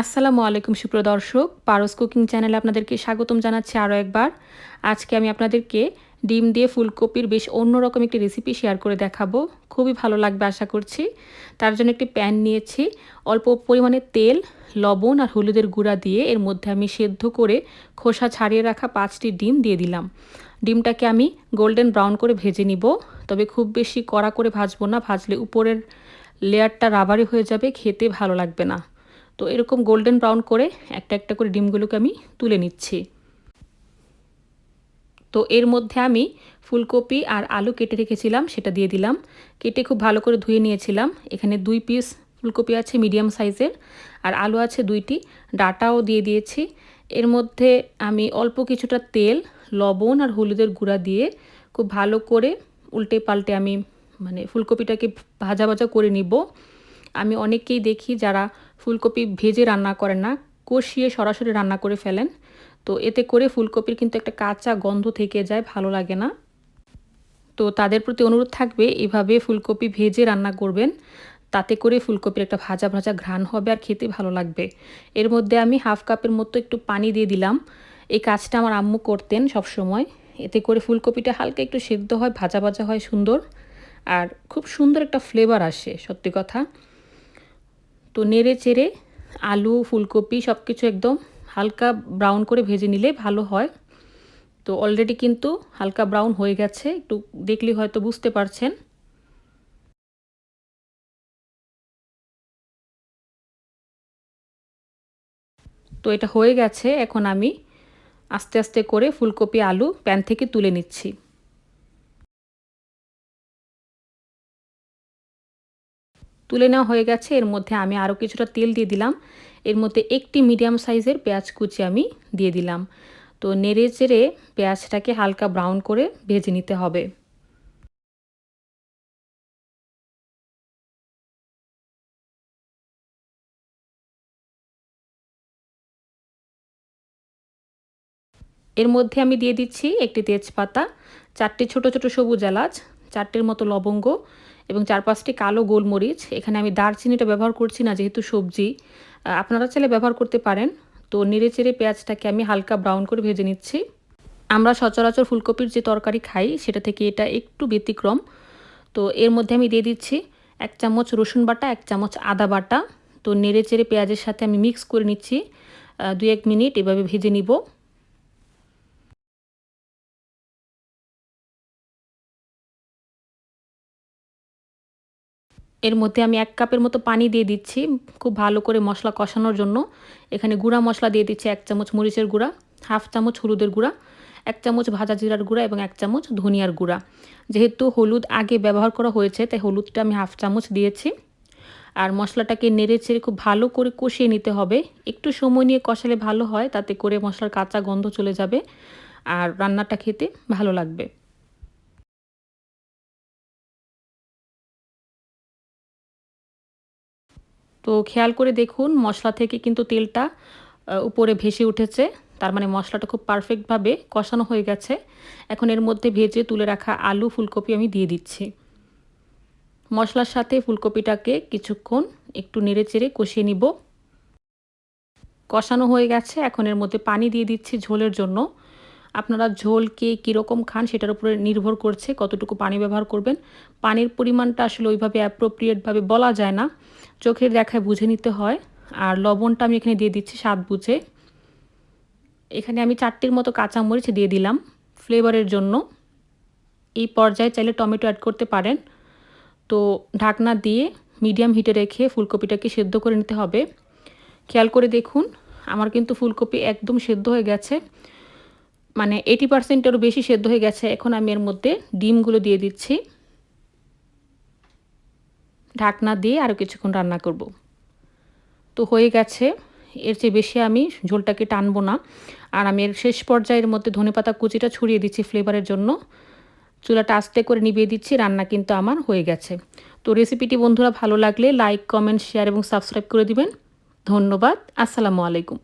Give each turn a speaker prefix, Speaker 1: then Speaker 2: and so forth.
Speaker 1: আসসালামু আলাইকুম, সুপ্রিয় দর্শক। পারস কুকিং চ্যানেলে আপনাদেরকে স্বাগতম জানাচ্ছি আরও একবার। আজকে আমি আপনাদেরকে ডিম দিয়ে ফুলকপির বেশ অন্যরকম একটি রেসিপি শেয়ার করে দেখাবো। খুবই ভালো লাগবে আশা করছি। তার জন্য একটি প্যান নিয়েছি। অল্প পরিমাণে তেল, লবণ আর হলুদের গুঁড়া দিয়ে এর মধ্যে আমি সেদ্ধ করে খোসা ছাড়িয়ে রাখা পাঁচটি ডিম দিয়ে দিলাম। ডিমটাকে আমি গোল্ডেন ব্রাউন করে ভেজে নিব। তবে খুব বেশি কড়া করে ভাজবো না, ভাজলে উপরের লেয়ারটা রাবারি হয়ে যাবে, খেতে ভালো লাগবে না। তো এরকম গোল্ডেন ব্রাউন করে একটা একটা করে ডিমগুলোকে আমি তুলে নিচ্ছি। তো এর মধ্যে আমি ফুলকপি আর আলু কেটে রেখেছিলাম, সেটা দিয়ে দিলাম। কেটে খুব ভালো করে ধুয়ে নিয়েছিলাম। এখানে দুই পিস ফুলকপি আছে মিডিয়াম সাইজের আর আলু আছে দুইটি। ডাটাও দিয়ে দিয়েছি। এর মধ্যে আমি অল্প কিছুটা তেল, লবণ আর হলুদের গুঁড়া দিয়ে খুব ভালো করে উল্টে পাল্টে আমি মানে ফুলকপিটাকে ভাজা ভাজা করে নিব। আমি অনেককেই দেখি যারা ফুলকপি ভেজে রান্না করেন না, কষিয়ে সরাসরি রান্না করে ফেলেন। তো এতে করে ফুলকপির কিন্তু একটা কাঁচা গন্ধ থেকে যায়, ভালো লাগে না। তো তাদের প্রতি অনুরোধ থাকবে, এভাবে ফুলকপি ভেজে রান্না করবেন। তাতে করে ফুলকপির একটা ভাজা ভাজা ঘ্রাণ হবে আর খেতে ভালো লাগবে। এর মধ্যে আমি হাফ কাপের মতো একটু পানি দিয়ে দিলাম। এই কাজটা আমার আম্মু করতেন সব সময় এতে করে ফুলকপিটা হালকা একটু সেদ্ধ হয়, ভাজা ভাজা হয় সুন্দর। আর খুব সুন্দর একটা ফ্লেভার আসে, সত্যি কথা। তো নেড়ে চেড়ে আলু, ফুলকপি সব কিছু একদম হালকা ব্রাউন করে ভেজে নিলে ভালো হয়। তো অলরেডি কিন্তু হালকা ব্রাউন হয়ে গেছে, একটু দেখলে হয়তো বুঝতে পারছেন। তো এটা হয়ে গেছে, এখন আমি আস্তে আস্তে করে ফুলকপি, আলু প্যান থেকে তুলে নিচ্ছি। তুলে নেওয়া হয়ে গেছে। এর মধ্যে আমি আরও কিছুটা তেল দিয়ে দিলাম। এর মধ্যে একটি মিডিয়াম সাইজের পেঁয়াজ কুচি আমি দিয়ে দিলাম। তো নেড়ে চেড়ে পেঁয়াজটাকে হালকা ব্রাউন করে ভেজে নিতে হবে। এর মধ্যে আমি দিয়ে দিচ্ছি একটি তেজপাতা, চারটি ছোট ছোট সবুজ এলাচ, চারটির মতো লবঙ্গ এবং চার পাঁচটি কালো গোলমরিচ। এখানে আমি দারচিনিটা ব্যবহার করছি না, যেহেতু সবজি। আপনারা চাইলে ব্যবহার করতে পারেন। তো নেড়ে চেড়ে পেঁয়াজটাকে আমি হালকা ব্রাউন করে ভেজে নিচ্ছি। আমরা সচরাচর ফুলকপির যে তরকারি খাই, সেটা থেকে এটা একটু ব্যতিক্রম। তো এর মধ্যে আমি দিয়ে দিচ্ছি এক চামচ রসুন বাটা, এক চামচ আদা বাটা। তো নেড়ে চেড়ে পেঁয়াজের সাথে আমি মিক্স করে নিচ্ছি। দু এক মিনিট এভাবে ভেজে নিব। এর মধ্যে আমি এক কাপের মতো পানি দিয়ে দিচ্ছি খুব ভালো করে মশলা কষানোর জন্য। এখানে গুঁড়া মশলা দিয়ে দিচ্ছি এক চামচ মরিচের গুঁড়া, হাফ চামচ হলুদের গুঁড়া, এক চামচ ভাজা জিরার গুঁড়া এবং এক চামচ ধনিয়ার গুঁড়া। যেহেতু হলুদ আগে ব্যবহার করা হয়েছে, তাই হলুদটা আমি হাফ চামচ দিয়েছি। আর মশলাটাকে নেড়ে চেড়ে খুব ভালো করে কষিয়ে নিতে হবে। একটু সময় নিয়ে কষালে ভালো হয়, তাতে করে মশলার কাঁচা গন্ধ চলে যাবে আর রান্নাটা খেতে ভালো লাগবে। তো খেয়াল করে দেখুন, মশলা থেকে কিন্তু তেলটা উপরে ভেসে উঠেছে। তার মানে মশলাটা খুব পারফেক্টভাবে কষানো হয়ে গেছে। এখন এর মধ্যে ভেজে তুলে রাখা আলু ফুলকপি আমি দিয়ে দিচ্ছি। মশলার সাথে ফুলকপিটাকে কিছুক্ষণ একটু নেড়ে চেড়ে কষিয়ে নিব। কষানো হয়ে গেছে, এখন এর মধ্যে পানি দিয়ে দিচ্ছি ঝোলের জন্য। আপনারা ঝোল, কে কীরকম খান সেটার উপরে নির্ভর করছে কতটুকু পানি ব্যবহার করবেন। পানির পরিমাণটা আসলে ওইভাবে অ্যাপ্রোপ্রিয়েটভাবে বলা যায় না। চোখের দেখায় বুঝে নিতে হয়। আর লবণটা আমি এখানে দিয়ে দিচ্ছি স্বাদ বুঝে। এখানে আমি চারটির মতো কাঁচামরিচ দিয়ে দিলাম ফ্লেভারের জন্য। এই পর্যায়ে চাইলে টমেটো অ্যাড করতে পারেন। তো ঢাকনা দিয়ে মিডিয়াম হিটে রেখে ফুলকপিটাকে সেদ্ধ করে নিতে হবে। খেয়াল করে দেখুন, আমার কিন্তু ফুলকপি একদম সেদ্ধ হয়ে গেছে। মানে এইটি পার্সেন্টেরও বেশি সেদ্ধ হয়ে গেছে। এখন আমি এর মধ্যে ডিমগুলো দিয়ে দিচ্ছি। ঢাকনা দিয়ে আরও কিছুক্ষণ রান্না করব। তো হয়ে গেছে। এর চেয়ে বেশি আমি ঝোলটাকে টানবো না। আর আমি এর শেষ পর্যায়ের মধ্যে ধনেপাতা কুচিটা ছড়িয়ে দিচ্ছি ফ্লেভারের জন্য। চুলাটা আস্তে করে নিভিয়ে দিচ্ছি, রান্না কিন্তু আমার হয়ে গেছে। তো রেসিপিটি বন্ধুরা ভালো লাগলে লাইক, কমেন্ট, শেয়ার এবং সাবস্ক্রাইব করে দিবেন। ধন্যবাদ। আসসালামু আলাইকুম।